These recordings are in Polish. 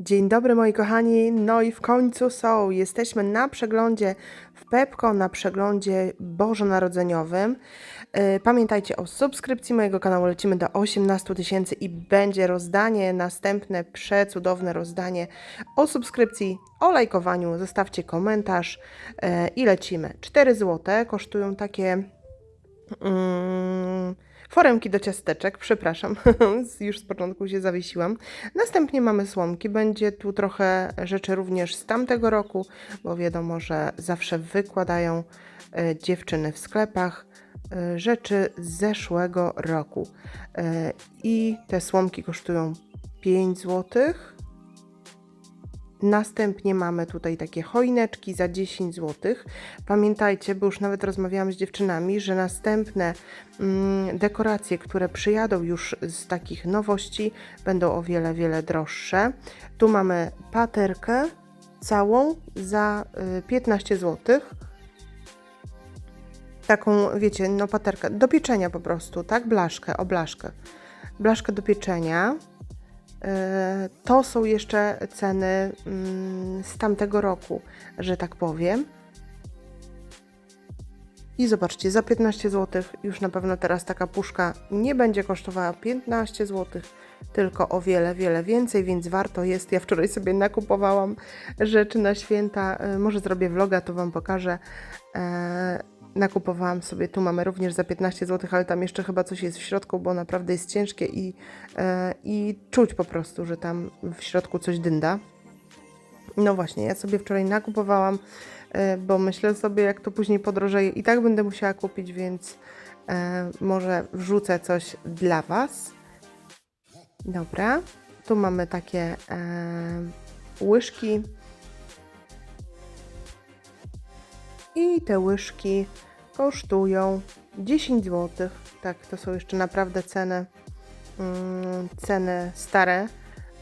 Dzień dobry moi kochani, no i w końcu są. Jesteśmy na przeglądzie w Pepko, na przeglądzie bożonarodzeniowym. Yy, Pamiętajcie o subskrypcji mojego kanału, lecimy do 18 tysięcy i będzie rozdanie, następne przecudowne rozdanie o subskrypcji, o lajkowaniu, zostawcie komentarz yy, i lecimy. 4 zł kosztują takie... Mm, foremki do ciasteczek, przepraszam, już z początku się zawiesiłam. Następnie mamy słomki, będzie tu trochę rzeczy również z tamtego roku, bo wiadomo, że zawsze wykładają e, dziewczyny w sklepach e, rzeczy z zeszłego roku. E, I te słomki kosztują 5 złotych. Następnie mamy tutaj takie choineczki za 10 zł. Pamiętajcie, bo już nawet rozmawiałam z dziewczynami, że następne mm, dekoracje, które przyjadą już z takich nowości, będą o wiele, wiele droższe. Tu mamy paterkę całą za y, 15 zł. Taką, wiecie, no paterkę do pieczenia po prostu, tak? Blaszkę, o blaszkę. Blaszkę do pieczenia. E, To są jeszcze ceny mm, z tamtego roku, że tak powiem. I zobaczcie, za 15 zł już na pewno teraz taka puszka nie będzie kosztowała 15 zł, tylko o wiele, wiele więcej, więc warto jest. Ja wczoraj sobie nakupowałam rzeczy na święta. E, Może zrobię vloga, to Wam pokażę. Nakupowałam sobie, tu mamy również za 15 zł, ale tam jeszcze chyba coś jest w środku, bo naprawdę jest ciężkie i, e, i czuć po prostu, że tam w środku coś dynda. No właśnie, ja sobie wczoraj nakupowałam, e, bo myślę sobie, jak to później podrożeje, i tak będę musiała kupić, więc e, może wrzucę coś dla Was. Dobra, tu mamy takie łyżki. I te łyżki kosztują 10 zł. Tak, to są jeszcze naprawdę ceny, mm, ceny stare.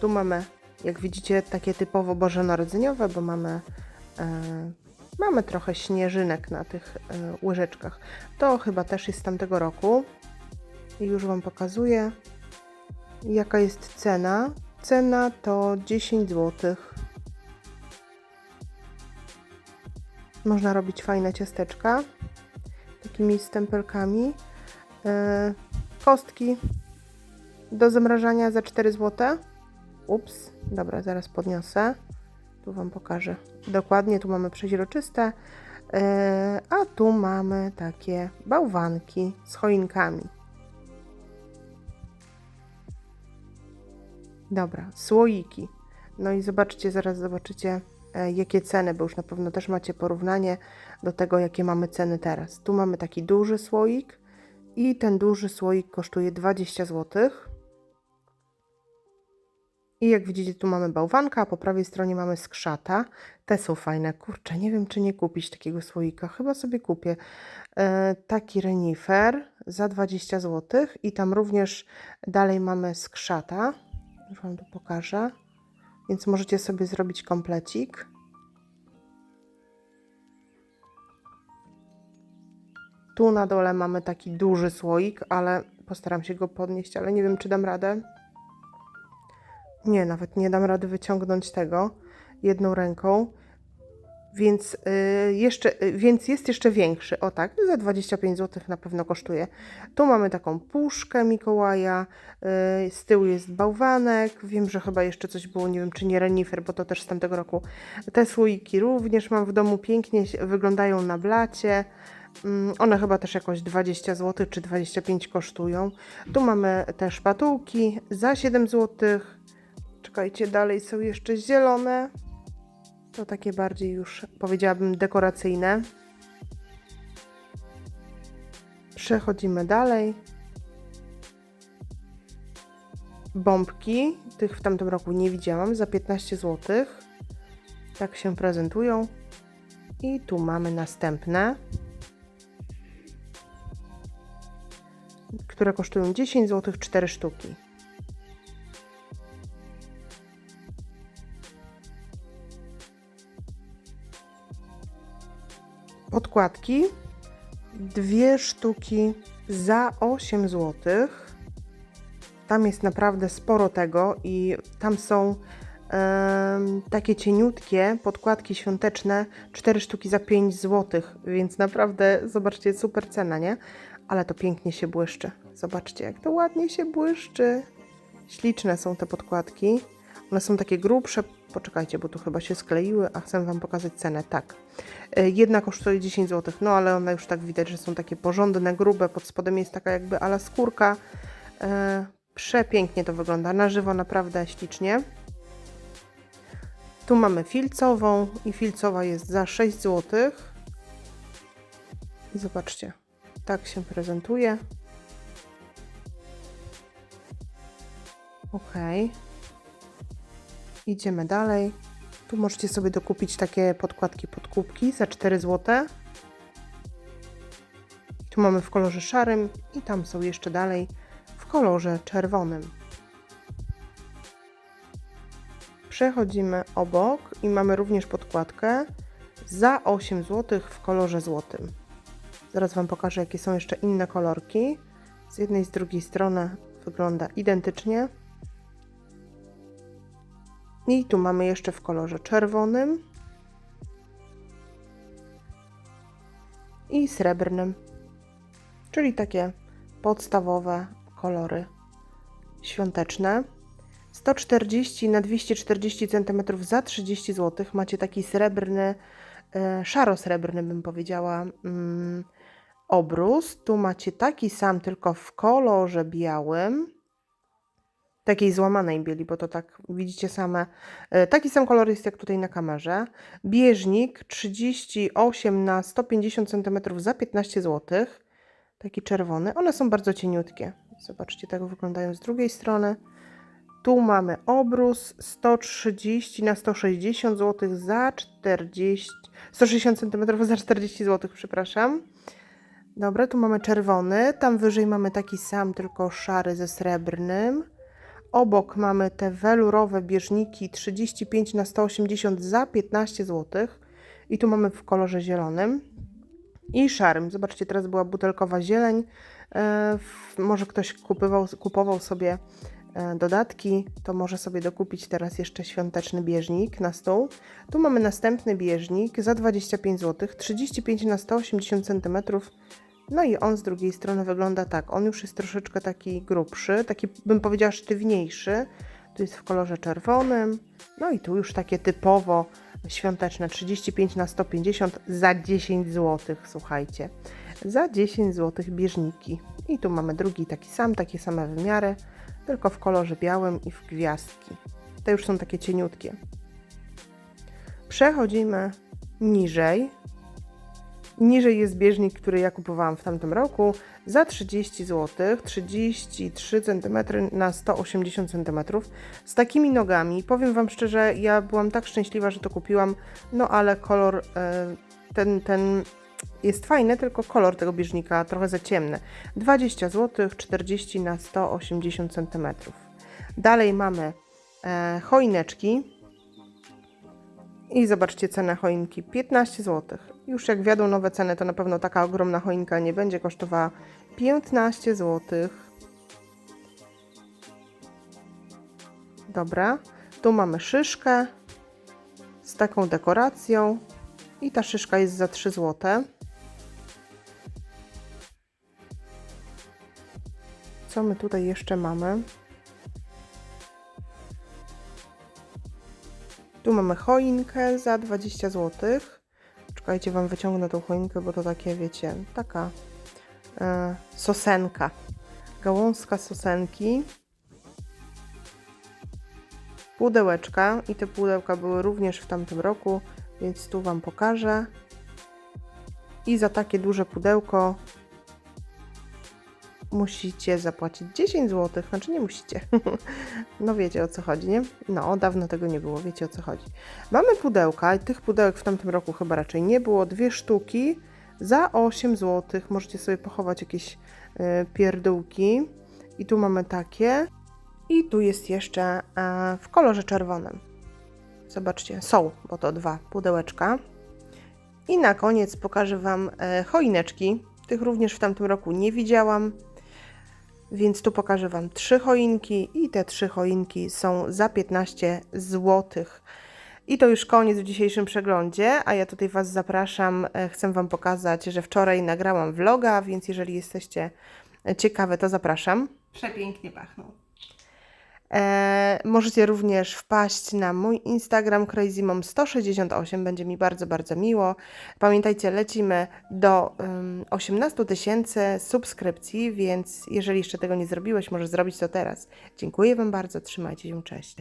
Tu mamy, jak widzicie, takie typowo bożonarodzeniowe, bo mamy, e, mamy trochę śnieżynek na tych e, łyżeczkach. To chyba też jest z tamtego roku. I już Wam pokazuję, jaka jest cena. Cena to 10 zł. Można robić fajne ciasteczka takimi stempelkami. E, kostki do zamrażania za 4 zł. Ups, dobra, zaraz podniosę. Tu Wam pokażę. Dokładnie, tu mamy przeźroczyste, e, a tu mamy takie bałwanki z choinkami. Dobra, słoiki. No i zobaczcie, zaraz zobaczycie, jakie ceny, bo już na pewno też macie porównanie do tego, jakie mamy ceny teraz. Tu mamy taki duży słoik i ten duży słoik kosztuje 20 zł. I jak widzicie, tu mamy bałwanka, a po prawej stronie mamy skrzata. Te są fajne. Kurczę, nie wiem, czy nie kupić takiego słoika. Chyba sobie kupię. E, taki renifer za 20 zł. I tam również dalej mamy skrzata. Już Wam tu pokażę. Więc możecie sobie zrobić komplecik. Tu na dole mamy taki duży słoik, ale postaram się go podnieść, ale nie wiem, czy dam radę. Nie, nawet nie dam rady wyciągnąć tego jedną ręką. Więc, y, jeszcze, y, więc jest jeszcze większy. O tak, za 25 zł na pewno kosztuje. Tu mamy taką puszkę Mikołaja. y, z tyłu jest bałwanek. Wiem, że chyba jeszcze coś było, nie wiem czy nie renifer, bo to też z tamtego roku. Te słoiki również mam w domu. Pięknie wyglądają na blacie. Mm, One chyba też jakoś 20 zł czy 25 kosztują. Tu mamy te szpatułki za 7 zł. Czekajcie, dalej są jeszcze zielone. To takie bardziej już powiedziałabym dekoracyjne. Przechodzimy dalej. Bombki, tych w tamtym roku nie widziałam, za 15 zł. Tak się prezentują. I tu mamy następne. które kosztują 10 zł 4 sztuki. Podkładki dwie sztuki za 8 zł. Tam jest naprawdę sporo tego i tam są takie cieniutkie podkładki świąteczne, 4 sztuki za 5 zł, więc naprawdę zobaczcie, super cena, nie? Ale to pięknie się błyszczy. Zobaczcie, jak to ładnie się błyszczy. Śliczne są te podkładki. One są takie grubsze. Poczekajcie, bo tu chyba się skleiły, a chcę Wam pokazać cenę. Tak. E, Jedna kosztuje 10 zł, no ale one już tak widać, że są takie porządne, grube. Pod spodem jest taka jakby ala skórka. E, Przepięknie to wygląda. Na żywo naprawdę ślicznie. Tu mamy filcową i filcowa jest za 6 zł. Zobaczcie, tak się prezentuje. Ok. Idziemy dalej. Tu możecie sobie dokupić takie podkładki pod kubki za 4 zł. Tu mamy w kolorze szarym i tam są jeszcze dalej w kolorze czerwonym. Przechodzimy obok i mamy również podkładkę za 8 zł w kolorze złotym. Zaraz Wam pokażę, jakie są jeszcze inne kolorki. Z jednej i z drugiej strony wygląda identycznie. I tu mamy jeszcze w kolorze czerwonym i srebrnym, czyli takie podstawowe kolory świąteczne. 140 na 240 cm za 30 zł. Macie taki srebrny, e, szaro-srebrny bym powiedziała, mm, obrus. Tu macie taki sam, tylko w kolorze białym. Takiej złamanej bieli, bo to tak widzicie same. e, Taki sam kolor jest jak tutaj na kamerze. Bieżnik 38 na 150 cm za 15 zł. Taki czerwony. One są bardzo cieniutkie. Zobaczcie, tak wyglądają z drugiej strony. Tu mamy obrus 130 na 160 zł za 40, 160 cm za 40 zł, przepraszam. Dobra, tu mamy czerwony, tam wyżej mamy taki sam, tylko szary ze srebrnym. Obok mamy te welurowe bieżniki 35 na 180 za 15 zł. I tu mamy w kolorze zielonym i szarym. Zobaczcie, teraz była butelkowa zieleń. E, może ktoś kupował, kupował sobie e, dodatki, to może sobie dokupić teraz jeszcze świąteczny bieżnik na stół. Tu mamy następny bieżnik za 25 zł, 35 na 180 cm. No i on z drugiej strony wygląda tak. On już jest troszeczkę taki grubszy, taki bym powiedziała sztywniejszy. Tu jest w kolorze czerwonym. No i tu już takie typowo świąteczne 35 na 150 za 10 zł, słuchajcie. Za 10 zł bieżniki. I tu mamy drugi taki sam, takie same wymiary, tylko w kolorze białym i w gwiazdki. Te już są takie cieniutkie. Przechodzimy niżej. Niżej jest bieżnik, który ja kupowałam w tamtym roku za 30 zł, 33 cm na 180 cm z takimi nogami. Powiem Wam szczerze, ja byłam tak szczęśliwa, że to kupiłam, no ale kolor e, ten, ten jest fajny, tylko kolor tego bieżnika trochę za ciemny. 20 zł, 40 na 180 cm. Dalej mamy e, choineczki. I zobaczcie cenę choinki 15 zł. Już jak wiadą nowe ceny, to na pewno taka ogromna choinka nie będzie kosztowała 15 zł. Dobra, tu mamy szyszkę z taką dekoracją i ta szyszka jest za 3 zł. Co my tutaj jeszcze mamy? Tu mamy choinkę za 20 zł. Czekajcie, Wam wyciągnę tą choinkę, bo to takie, wiecie, taka e, sosenka. Gałązka sosenki. Pudełeczka i te pudełka były również w tamtym roku, więc tu Wam pokażę. I za takie duże pudełko musicie zapłacić 10 zł. Znaczy nie musicie. no wiecie o co chodzi, nie? No, dawno tego nie było, wiecie o co chodzi. Mamy pudełka i tych pudełek w tamtym roku chyba raczej nie było. Dwie sztuki za 8 zł. Możecie sobie pochować jakieś e, pierdółki. I tu mamy takie. I tu jest jeszcze e, w kolorze czerwonym. Zobaczcie, są, bo to dwa pudełeczka. I na koniec pokażę Wam e, choineczki. Tych również w tamtym roku nie widziałam. Więc tu pokażę Wam trzy choinki i te trzy choinki są za 15 zł. I to już koniec w dzisiejszym przeglądzie, a ja tutaj Was zapraszam. e, Chcę Wam pokazać, że wczoraj nagrałam vloga, więc jeżeli jesteście ciekawe, to zapraszam. Przepięknie pachną. E, możecie również wpaść na mój Instagram crazymom168, będzie mi bardzo, bardzo miło. Pamiętajcie, lecimy do ym, 18 tysięcy subskrypcji, więc jeżeli jeszcze tego nie zrobiłeś, możesz zrobić to teraz. Dziękuję Wam bardzo, trzymajcie się, cześć.